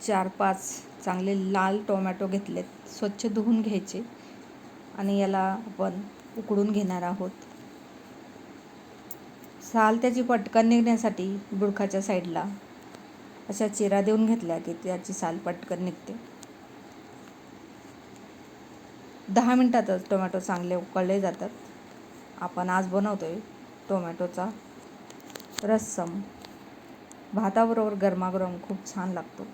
चार पाच चांगले लाल टोमॅटो घेतलेत स्वच्छ धुवून घ्यायचे आणि याला आपण उकडून घेणार आहोत. साल त्याची पटकन निघण्यासाठी बुडखाच्या साईडला अशा चिरा देऊन घेतल्या की त्याची साल पटकन निघते. दहा मिनटातच टोमॅटो चांगले उकळले जातात. आपण आज बनवतोय टोमॅटोचा रस्सम. भाताबरोबर गरमागरम खूप छान लागतो.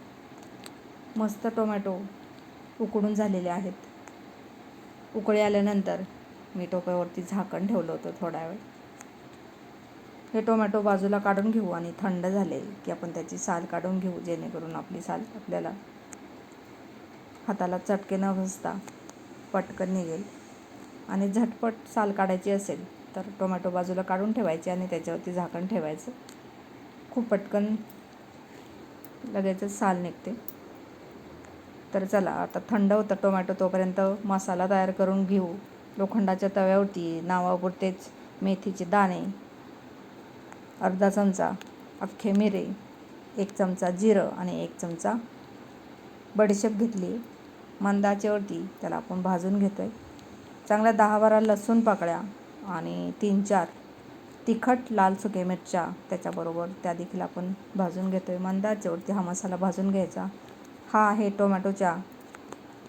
मस्त टोमॅटो उकडून झालेले आहेत. उकळी आल्यानंतर मी टोप्यावरती झाकण ठेवलं होतं थोडा वेळ. हे टोमॅटो बाजूला काढून घेऊ आणि थंड झाले की आपण त्याची साल काढून घेऊ जेणेकरून आपली साल आपल्याला हाताला चटके न बसता पटकन निघेल. आणि झटपट साल काढायची असेल तर टोमॅटो बाजूला काढून ठेवायचे आणि त्याच्यावरती झाकण ठेवायचं. खूप पटकन लगेचच साल निघते. तर चला आता थंड होतं टोमॅटो तोपर्यंत मसाला तयार करून घेऊ. लोखंडाच्या तव्यावरती नावापुरतेच मेथीचे दाणे अर्धा चमचा अख्खे मिरे एक चमचा जिरं आणि एक चमचा बडीशेप घेतली. मंदाच्यावरती त्याला आपण भाजून घेतो आहे चांगल्या दहा बारा लसूण पाकळ्या आणि तीन चार तिखट लाल सुके मिरच्या त्याच्याबरोबर त्या देखील आपण भाजून घेतो आहे मंदाच्यावरती हा मसाला भाजून घ्यायचा. हा आहे टोमॅटोच्या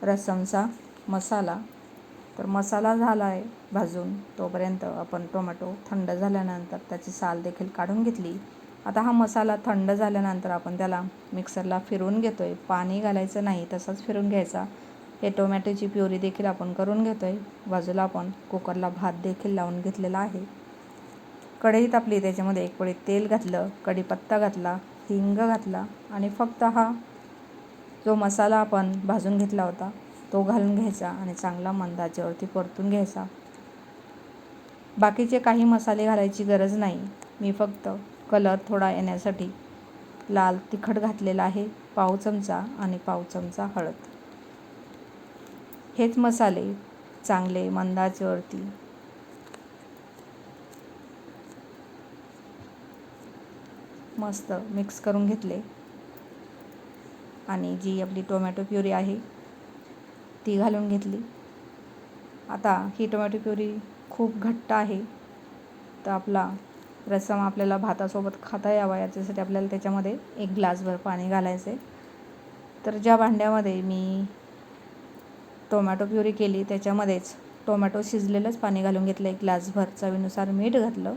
रसमचा मसाला. तर मसाला झाला आहे भाजून तोपर्यंत आपण टोमॅटो थंड झाल्यानंतर त्याची साल देखील काढून घेतली. आता हा मसाला थंड झाल्यानंतर आपण त्याला मिक्सरला फिरवून घेतो आहे पाणी घालायचं नाही तसंच फिरून घ्यायचा. हे टोमॅटोची प्युरी देखील आपण करून घेतो आहे बाजूला आपण कुकरला भात देखील लावून घेतलेला आहे. कढईत आपली त्याच्यामध्ये एक पळी तेल घातलं कढीपत्ता घातला हिंग घातला आणि फक्त हा जो मसाला आपण भाजून घेतला होता. तो घालून घ्यायचा आणि चांगला मंदाच्यावरती परतून घ्यायचा. बाकीचे काही मसाले घालायची गरज नाही. मी फक्त कलर थोडा येण्यासाठी लाल तिखट घातलेला आहे पाव चमचा आणि पाव चमचा हळद. हेच मसाले चांगले मंदाच्यावरती. मस्त मिक्स करून घेतले. आणि जी आपली टोमॅटो प्युरी आहे ती घालून घेतली. आता ही टोमॅटो प्युरी खूप घट्ट आहे. तर आपला रस्सम आपल्याला भातासोबत खाता यावा याच्यासाठी आपल्याला त्याच्यामध्ये एक ग्लासभर पाणी घालायचं आहे. तर ज्या भांड्यामध्ये मी टोमॅटो प्युरी केली त्याच्यामध्येच टोमॅटो शिजलेलंच पाणी घालून घेतलं. एक ग्लासभर चवीनुसार मीठ घातलं.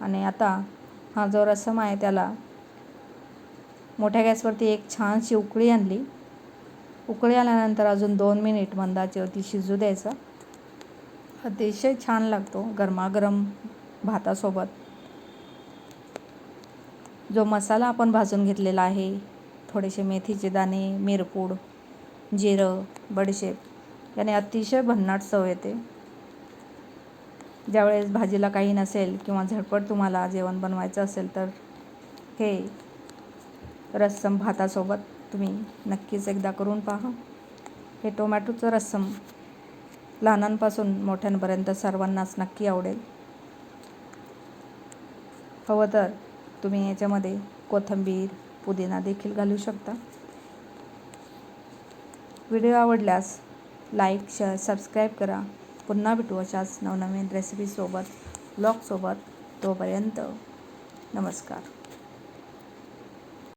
आणि आता हा जो रस्सम आहे त्याला मोठ्या गॅसवरती एक छानशी उकळी आणली. उकळी आल्यानंतर अजून दोन मिनिट मंदाच्यावरती शिजू द्यायचं. अतिशय छान लागतो गरमागरम भातासोबत. जो मसाला आपण भाजून घेतलेला आहे थोडेसे मेथीचे दाणे मिरपूड जिरं बडीशेप याने अतिशय भन्नाट चव येते. ज्यावेळेस भाजीला काही नसेल किंवा झटपट तुम्हाला जेवण बनवायचं असेल तर हे रस्सम भातासोबत तुम्ही नक्कीच एकदा करून पहा. हे टोमॅटोचं रस्सम लहानांपासून मोठ्यांपर्यंत सर्वांनाच नक्की आवडेल. हवं तर तुम्ही याच्यामध्ये कोथिंबीर पुदिना देखील घालू शकता. व्हिडिओ आवडल्यास लाईक शेअर सबस्क्राईब करा. पुन्हा भेटू अशाच नवनवीन रेसिपीसोबत ब्लॉगसोबत तोपर्यंत नमस्कार.